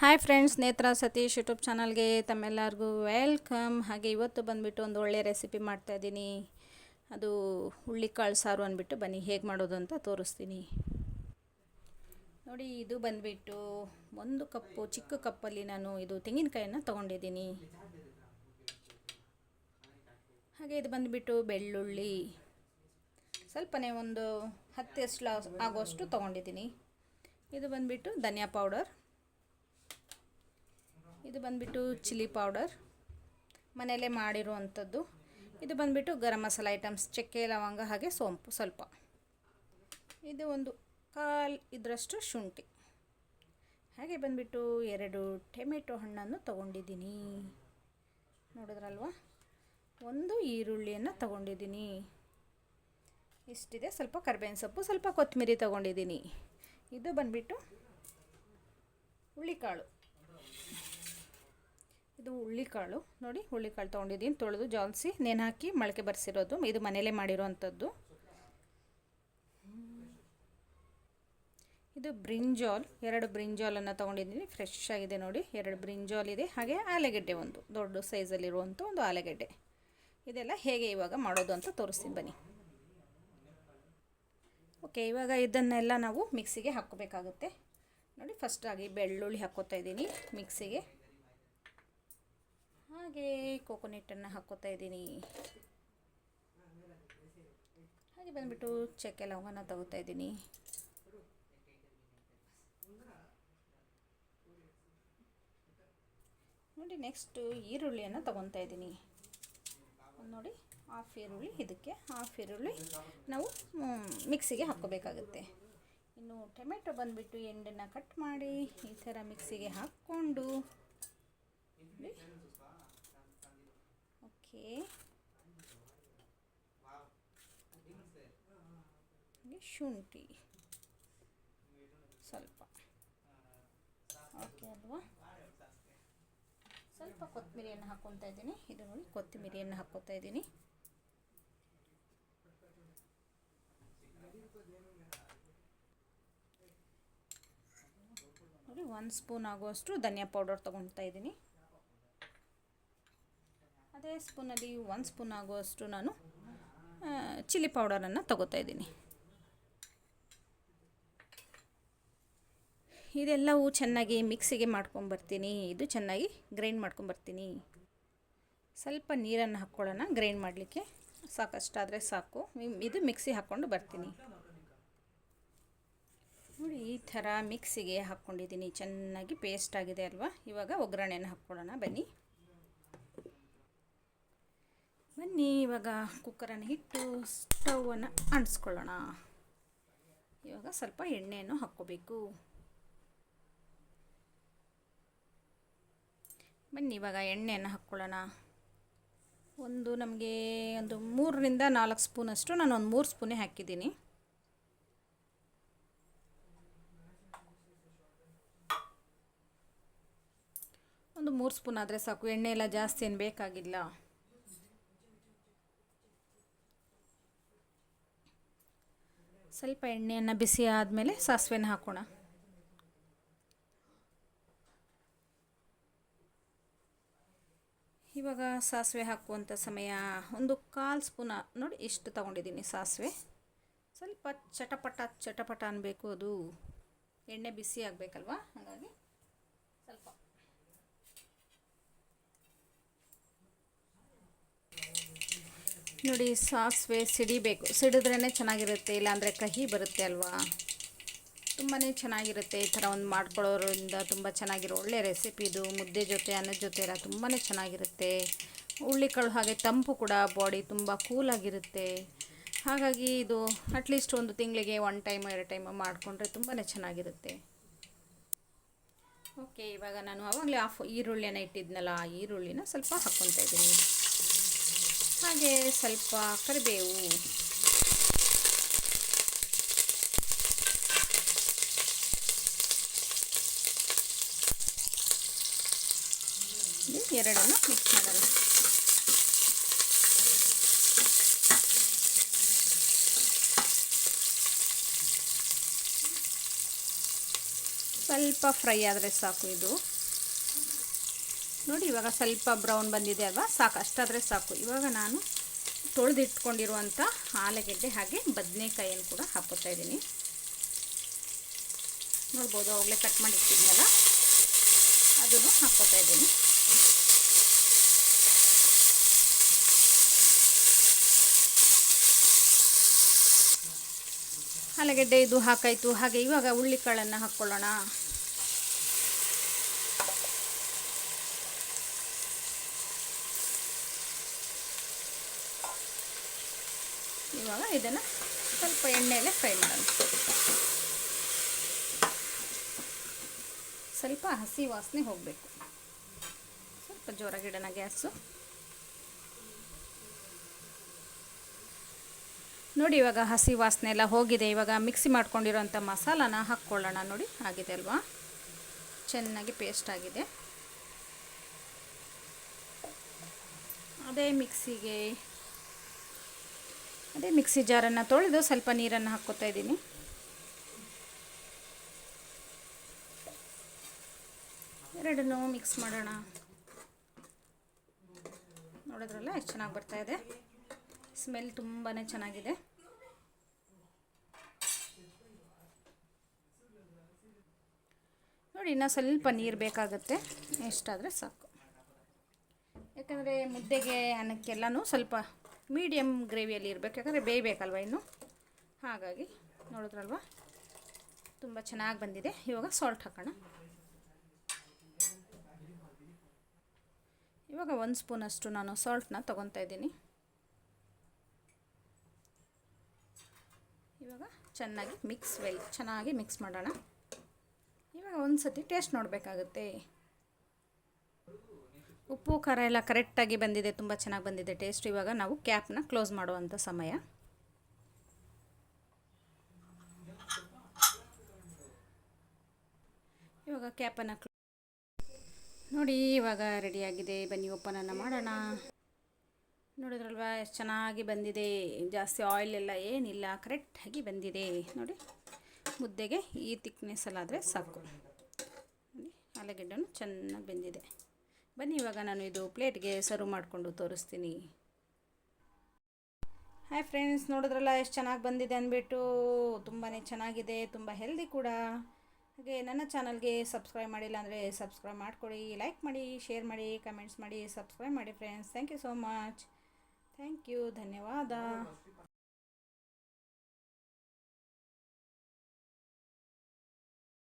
Hi friends ನೇತ್ರ Satish YouTube ಚಾನಲ್ಗೆ ತಮ್ಮೆಲ್ಲರಿಗೂ ವೆಲ್ಕಮ್ ಹಾಗೆ ಇವತ್ತು ಬಂದುಬಿಟ್ಟು ಒಂದು ಒಳ್ಳೆಯ ರೆಸಿಪಿ ಮಾಡ್ತಾಯಿದ್ದೀನಿ ಅದು ಹುಳ್ಳಿ ಕಾಳು ಸಾರು ಅಂದ್ಬಿಟ್ಟು ಬನ್ನಿ, ಹೇಗೆ ಮಾಡೋದು ಅಂತ ತೋರಿಸ್ತೀನಿ. ನೋಡಿ, ಇದು ಬಂದುಬಿಟ್ಟು ಒಂದು ಕಪ್ಪು, ಚಿಕ್ಕ ಕಪ್ಪಲ್ಲಿ ನಾನು ಇದು ತೆಂಗಿನಕಾಯನ್ನು ತೊಗೊಂಡಿದ್ದೀನಿ. ಹಾಗೆ ಇದು ಬಂದುಬಿಟ್ಟು ಬೆಳ್ಳುಳ್ಳಿ. ಸ್ವಲ್ಪನೇ ಒಂದು ಹತ್ತು ಎಷ್ಟು ಆಗೋಷ್ಟು ತೊಗೊಂಡಿದ್ದೀನಿ. ಇದು ಬಂದುಬಿಟ್ಟು ಧನಿಯಾ ಪೌಡರ್ ಇದು ಬಂದುಬಿಟ್ಟು ಚಿಲ್ಲಿ ಪೌಡರ್. ಮನೆಯಲ್ಲೇ ಮಾಡಿರುವಂಥದ್ದು. ಇದು ಬಂದುಬಿಟ್ಟು ಗರಂ ಮಸಾಲ ಐಟಮ್ಸ್, ಚಕ್ಕೆ, ಲವಂಗ, ಹಾಗೆ ಸೋಂಪು ಸ್ವಲ್ಪ. ಇದು ಒಂದು ಕಾಲು ಇದರಷ್ಟು ಶುಂಠಿ. ಹಾಗೆ ಬಂದುಬಿಟ್ಟು ಎರಡು ಟೊಮೆಟೊ ಹಣ್ಣನ್ನು ತಗೊಂಡಿದ್ದೀನಿ. ನೋಡಿದ್ರಲ್ವ? ಒಂದು ಈರುಳ್ಳಿಯನ್ನು ತಗೊಂಡಿದ್ದೀನಿ. ಇಷ್ಟಿದೆ. ಸ್ವಲ್ಪ ಕರ್ಬೇವಿನ ಸೊಪ್ಪು, ಸ್ವಲ್ಪ ಕೊತ್ತಂಬರಿ ತಗೊಂಡಿದ್ದೀನಿ. ಇದು ಬಂದುಬಿಟ್ಟು ಹುಳ್ಳಿಕಾಳು ಇದು ಹುಳ್ಳಿಕಾಳು. ನೋಡಿ, ಹುಳ್ಳಿಕಾಳು ತೊಗೊಂಡಿದ್ದೀನಿ. ತೊಳೆದು ಜಾಲಿಸಿ, ನೆನೆ ಹಾಕಿ ಮೊಳಕೆ ಬರೆಸಿರೋದು. ಇದು ಮನೇಲೇ ಮಾಡಿರೋವಂಥದ್ದು ಇದು ಬ್ರಿಂಜಾಲ್. ಎರಡು ಬ್ರಿಂಜಾಲನ್ನು ತೊಗೊಂಡಿದ್ದೀನಿ. ಫ್ರೆಶ್ ಆಗಿದೆ ನೋಡಿ. ಎರಡು ಬ್ರಿಂಜಾಲ್ ಇದೆ. ಹಾಗೆ ಆಲೂಗೆಡ್ಡೆ ಒಂದು. ದೊಡ್ಡ ಸೈಜಲ್ಲಿರುವಂಥ ಒಂದು ಆಲೂಗೆಡ್ಡೆ. ಇದೆಲ್ಲ ಹೇಗೆ ಇವಾಗ ಮಾಡೋದು ಅಂತ ತೋರಿಸ್ತೀನಿ. ಬನ್ನಿ. ಓಕೆ, ಇವಾಗ ಇದನ್ನೆಲ್ಲ ನಾವು ಮಿಕ್ಸಿಗೆ ಹಾಕ್ಕೋಬೇಕಾಗುತ್ತೆ. ನೋಡಿ, ಫಸ್ಟಾಗಿ ಬೆಳ್ಳುಳ್ಳಿ ಹಾಕ್ಕೋತಾ ಇದ್ದೀನಿ ಮಿಕ್ಸಿಗೆ. ಹಾಗೆ ಕೋಕೋನೆಟ್ಟನ್ನು ಹಾಕೋತಾ ಇದ್ದೀನಿ. ಹಾಗೆ ಬಂದುಬಿಟ್ಟು ಚಕ್ಕೆ ಲವಂಗನ ತಗೋತಾ ಇದ್ದೀನಿ. ನೋಡಿ ನೆಕ್ಸ್ಟು ಈರುಳ್ಳಿಯನ್ನು ತಗೊತಾ ಇದ್ದೀನಿ. ನೋಡಿ ಹಾಫ್ ಈರುಳ್ಳಿ, ಇದಕ್ಕೆ ಹಾಫ್ ಈರುಳ್ಳಿ ನಾವು ಮಿಕ್ಸಿಗೆ ಹಾಕೋಬೇಕಾಗುತ್ತೆ ಇನ್ನು ಟೊಮೆಟೊ ಬಂದುಬಿಟ್ಟು ಎಂಡನ್ನು ಕಟ್ ಮಾಡಿ ಈ ಥರ ಮಿಕ್ಸಿಗೆ ಹಾಕ್ಕೊಂಡು ಓಕೆ ಶುಂಠಿ ಸ್ವಲ್ಪ ಓಕೆ ಅಲ್ವಾ? ಸ್ವಲ್ಪ ಕೊತ್ತಂಬರಿಯನ್ನು ಹಾಕ್ಕೊತಾ ಇದ್ದೀನಿ. ಇದು ನೋಡಿ, ಕೊತ್ತಂಬರಿಯನ್ನು ಹಾಕ್ಕೊತಾ ಇದ್ದೀನಿ. ನೋಡಿ ಒಂದು ಸ್ಪೂನ್ ಆಗುವಷ್ಟು ಧನಿಯಾ ಪೌಡರ್ ತೊಗೊಳ್ತಾ ಇದ್ದೀನಿ. ಅದೇ ಸ್ಪೂನಲ್ಲಿ ಒಂದು ಸ್ಪೂನ್ ಆಗುವಷ್ಟು ನಾನು ಚಿಲ್ಲಿ ಪೌಡರನ್ನು ತಗೋತಾ ಇದ್ದೀನಿ. ಇದೆಲ್ಲವೂ ಚೆನ್ನಾಗಿ ಮಿಕ್ಸಿಗೆ ಮಾಡ್ಕೊಂಬರ್ತೀನಿ. ಇದು ಚೆನ್ನಾಗಿ ಗ್ರೈಂಡ್ ಮಾಡ್ಕೊಂಬರ್ತೀನಿ. ಸ್ವಲ್ಪ ನೀರನ್ನು ಹಾಕ್ಕೊಳ್ಳೋಣ. ಗ್ರೈಂಡ್ ಮಾಡಲಿಕ್ಕೆ ಸಾಕಷ್ಟಾದರೆ ಸಾಕು. ಇದು ಮಿಕ್ಸಿ ಹಾಕ್ಕೊಂಡು ಬರ್ತೀನಿ. ನೋಡಿ, ಈ ಥರ ಮಿಕ್ಸಿಗೆ ಹಾಕ್ಕೊಂಡಿದ್ದೀನಿ. ಚೆನ್ನಾಗಿ ಪೇಸ್ಟ್ ಆಗಿದೆ ಅಲ್ವಾ? ಇವಾಗ ಒಗ್ಗರಣೆಯನ್ನು ಹಾಕ್ಕೊಳ್ಳೋಣ. ಬನ್ನಿ. ಬನ್ನಿ, ಇವಾಗ ಕುಕ್ಕರನ್ನು ಇಟ್ಟು ಸ್ಟವನ್ನು ಅಂಟಿಸ್ಕೊಳ್ಳೋಣ. ಇವಾಗ ಸ್ವಲ್ಪ ಎಣ್ಣೆಯನ್ನು ಹಾಕ್ಕೋಬೇಕು. ಬನ್ನಿ, ಇವಾಗ ಎಣ್ಣೆಯನ್ನು ಹಾಕ್ಕೊಳ್ಳೋಣ. ಒಂದು ನಮಗೆ ಒಂದು ಮೂರರಿಂದ ನಾಲ್ಕು ಸ್ಪೂನಷ್ಟು ನಾನು ಒಂದು ಮೂರು ಸ್ಪೂನೇ ಹಾಕಿದ್ದೀನಿ. ಒಂದು ಮೂರು ಸ್ಪೂನ್ ಆದರೆ ಸಾಕು, ಎಣ್ಣೆ ಎಲ್ಲ ಜಾಸ್ತಿ ಏನು ಬೇಕಾಗಿಲ್ಲ. ಸ್ವಲ್ಪ ಎಣ್ಣೆಯನ್ನು ಬಿಸಿ ಆದಮೇಲೆ ಸಾಸಿವೆನ ಹಾಕೋಣ. ಇವಾಗ ಸಾಸಿವೆ ಹಾಕುವಂಥ ಸಮಯ ಒಂದು ಕಾಲು ಸ್ಪೂನ. ನೋಡಿ ಇಷ್ಟು ತಗೊಂಡಿದ್ದೀನಿ ಸಾಸಿವೆ. ಸ್ವಲ್ಪ ಚಟಪಟ ಚಟಪಟ ಅನ್ನಬೇಕು ಅದು. ಎಣ್ಣೆ ಬಿಸಿ ಆಗಬೇಕಲ್ವಾ? ಹಾಗಾಗಿ ಸ್ವಲ್ಪ ನೋಡಿ, ಸಾಸಿವೆ ಸಿಡಿಬೇಕು. ಸಿಡಿದ್ರೇ ಚೆನ್ನಾಗಿರುತ್ತೆ, ಇಲ್ಲಾಂದರೆ ಕಹಿ ಬರುತ್ತೆ ಅಲ್ವಾ? ತುಂಬಾ ಚೆನ್ನಾಗಿರುತ್ತೆ ಈ ಥರ ಒಂದು ಮಾಡ್ಕೊಳ್ಳೋದ್ರಿಂದ ತುಂಬ ಚೆನ್ನಾಗಿರೋ ಒಳ್ಳೆ ರೆಸಿಪಿ ಇದು. ಮುದ್ದೆ ಜೊತೆ, ಅನ್ನದ ಜೊತೆ ಎಲ್ಲ ತುಂಬಾ ಚೆನ್ನಾಗಿರುತ್ತೆ. ಹುಳ್ಳಿಕಾಳು ಹಾಗೆ ತಂಪು ಕೂಡ ಬಾಡಿ ತುಂಬ ಕೂಲಾಗಿರುತ್ತೆ ಹಾಗಾಗಿ ಇದು ಅಟ್ಲೀಸ್ಟ್ ಒಂದು ತಿಂಗಳಿಗೆ ಒನ್ ಟೈಮ್ ಎರಡು ಟೈಮ್ ಮಾಡಿಕೊಂಡ್ರೆ ತುಂಬಾ ಚೆನ್ನಾಗಿರುತ್ತೆ. ಓಕೆ ಇವಾಗ ನಾನು ಆವಾಗಲೇ ಆಫ್ ಈರುಳ್ಳಿಯನ್ನು ಇಟ್ಟಿದ್ನಲ್ಲ, ಆ ಈರುಳ್ಳಿನ ಸ್ವಲ್ಪ ಹಾಕ್ಕೊತಾ ಇದ್ದೀನಿ. ಹಾಗೆ ಸ್ವಲ್ಪ ಕರಿಬೇವು. ಎರಡನ್ನು ಮಿಕ್ಸ್ ಮಾಡೋಣ. ಸ್ವಲ್ಪ ಫ್ರೈ ಆದರೆ ಸಾಕು ಇದು. ನೋಡಿ, ಇವಾಗ ಸ್ವಲ್ಪ ಬ್ರೌನ್ ಬಂದಿದೆ ಅಲ್ವಾ? ಸಾಕು, ಅಷ್ಟಾದರೆ ಸಾಕು. ಇವಾಗ ನಾನು ತೊಳೆದಿಟ್ಕೊಂಡಿರುವಂಥ ಆಲೂಗೆಡ್ಡೆ ಹಾಗೆ ಬದನೆಕಾಯಿಯನ್ನು ಕೂಡ ಹಾಕೋತಾ ಇದ್ದೀನಿ. ನೋಡ್ಬೋದು, ಅವಾಗಲೇ ಕಟ್ ಮಾಡಿ ಇಟ್ಟಿದ್ನಲ್ಲ ಅದನ್ನು ಹಾಕ್ಕೋತಾ ಇದ್ದೀನಿ. ಆಲೂಗೆಡ್ಡೆ ಇದು ಹಾಕಾಯಿತು. ಹಾಗೆ ಇವಾಗ ಹುಳ್ಳಿಕಾಳನ್ನು ಹಾಕ್ಕೊಳ್ಳೋಣ. ಇವಾಗ ಇದನ್ನು ಸ್ವಲ್ಪ ಎಣ್ಣೆಯಲ್ಲೇ ಫ್ರೈ ಮಾಡೋಣ. ಸ್ವಲ್ಪ ಹಸಿ ವಾಸನೆ ಹೋಗಬೇಕು. ಸ್ವಲ್ಪ ಜೋರಾಗಿಡೋಣ ಗ್ಯಾಸು. ನೋಡಿ ಇವಾಗ ಹಸಿ ವಾಸನೆ ಎಲ್ಲ ಹೋಗಿದೆ. ಇವಾಗ ಮಿಕ್ಸಿ ಮಾಡ್ಕೊಂಡಿರೋಂಥ ಮಸಾಲಾನ ಹಾಕ್ಕೊಳ್ಳೋಣ. ನೋಡಿ, ಆಗಿದೆ ಅಲ್ವಾ? ಚೆನ್ನಾಗಿ ಪೇಸ್ಟ್ ಆಗಿದೆ. ಅದೇ ಮಿಕ್ಸಿಗೆ ಅದೇ ಮಿಕ್ಸಿ ಜಾರನ್ನು ತೊಳೆದು ಸ್ವಲ್ಪ ನೀರನ್ನು ಹಾಕ್ಕೋತಾ ಇದ್ದೀನಿ. ಎರಡನ್ನು ಮಿಕ್ಸ್ ಮಾಡೋಣ. ನೋಡಿದ್ರಲ್ಲ, ಎಷ್ಟು ಚೆನ್ನಾಗಿ ಬರ್ತಾ ಇದೆ. ಸ್ಮೆಲ್ ತುಂಬಾ ಚೆನ್ನಾಗಿದೆ. ನೋಡಿ, ಇನ್ನೂ ಸ್ವಲ್ಪ ನೀರು ಬೇಕಾಗುತ್ತೆ. ಎಷ್ಟಾದರೆ ಸಾಕು. ಯಾಕಂದರೆ ಮುದ್ದೆಗೆ ಅನ್ನಕ್ಕೆಲ್ಲನೂ ಸ್ವಲ್ಪ ಮೀಡಿಯಮ್ ಗ್ರೇವಿಯಲ್ಲಿ ಇರಬೇಕು, ಯಾಕಂದರೆ ಬೇಯಬೇಕಲ್ವ ಇನ್ನು? ಹಾಗಾಗಿ, ನೋಡಿದ್ರಲ್ವ? ತುಂಬ ಚೆನ್ನಾಗಿ ಬಂದಿದೆ. ಇವಾಗ ಸಾಲ್ಟ್ ಹಾಕೋಣ. ಇವಾಗ ಒಂದು ಸ್ಪೂನಷ್ಟು ನಾನು ಸಾಲ್ಟ್ನ ತೊಗೊತಾ ಇದ್ದೀನಿ. ಇವಾಗ ಚೆನ್ನಾಗಿ ಮಿಕ್ಸ್ ವೆಲ್ ಚೆನ್ನಾಗಿ ಮಿಕ್ಸ್ ಮಾಡೋಣ. ಇವಾಗ ಒಂದು ಸತಿ ಟೇಸ್ಟ್ ನೋಡಬೇಕಾಗುತ್ತೆ. ಉಪ್ಪು, ಖಾರ ಎಲ್ಲ ಕರೆಕ್ಟಾಗಿ ಬಂದಿದೆ, ತುಂಬ ಚೆನ್ನಾಗಿ ಬಂದಿದೆ ಟೇಸ್ಟ್ ಇವಾಗ ನಾವು ಕ್ಯಾಪ್ನ ಕ್ಲೋಸ್ ಮಾಡುವಂಥ ಸಮಯ. ಇವಾಗ ಕ್ಯಾಪನ್ನು ನೋಡಿ, ಇವಾಗ ರೆಡಿಯಾಗಿದೆ ಬನ್ನಿ ಓಪನನ್ನು ಮಾಡೋಣ. ನೋಡಿದ್ರಲ್ವಾ, ಎಷ್ಟು ಚೆನ್ನಾಗಿ ಬಂದಿದೆ. ಜಾಸ್ತಿ ಆಯಿಲ್ ಎಲ್ಲ ಏನಿಲ್ಲ ಕರೆಕ್ಟಾಗಿ ಬಂದಿದೆ. ನೋಡಿ, ಮುದ್ದೆಗೆ ಈ ತಿಕ್ನೆಸ್ಸಲ್ಲಾದರೆ ಸಾಕು. ಆಲೂಗೆಡ್ಡೆನೂ ಚೆನ್ನಾಗಿ ಬೆಂದಿದೆ. ಬನ್ನಿ, ಇವಾಗ ನಾನು ಇದು ಪ್ಲೇಟ್ಗೆ ಸರ್ವ್ ಮಾಡಿಕೊಂಡು ತೋರಿಸ್ತೀನಿ. ಹಾಯ್ ಫ್ರೆಂಡ್ಸ್ ನೋಡಿದ್ರಲ್ಲ, ಎಷ್ಟು ಚೆನ್ನಾಗಿ ಬಂದಿದೆ ಅಂದ್ಬಿಟ್ಟು. ತುಂಬಾ ಚೆನ್ನಾಗಿದೆ, ತುಂಬ ಹೆಲ್ದಿ ಕೂಡ. ಹಾಗೆ ನನ್ನ ಚಾನಲ್ಗೆ ಸಬ್ಸ್ಕ್ರೈಬ್ ಮಾಡಿಲ್ಲ ಅಂದರೆ ಸಬ್ಸ್ಕ್ರೈಬ್ ಮಾಡಿಕೊಡಿ ಲೈಕ್ ಮಾಡಿ ಶೇರ್ ಮಾಡಿ ಕಮೆಂಟ್ಸ್ ಮಾಡಿ ಸಬ್ಸ್ಕ್ರೈಬ್ ಮಾಡಿ friends thank you so much thank you ಧನ್ಯವಾದ.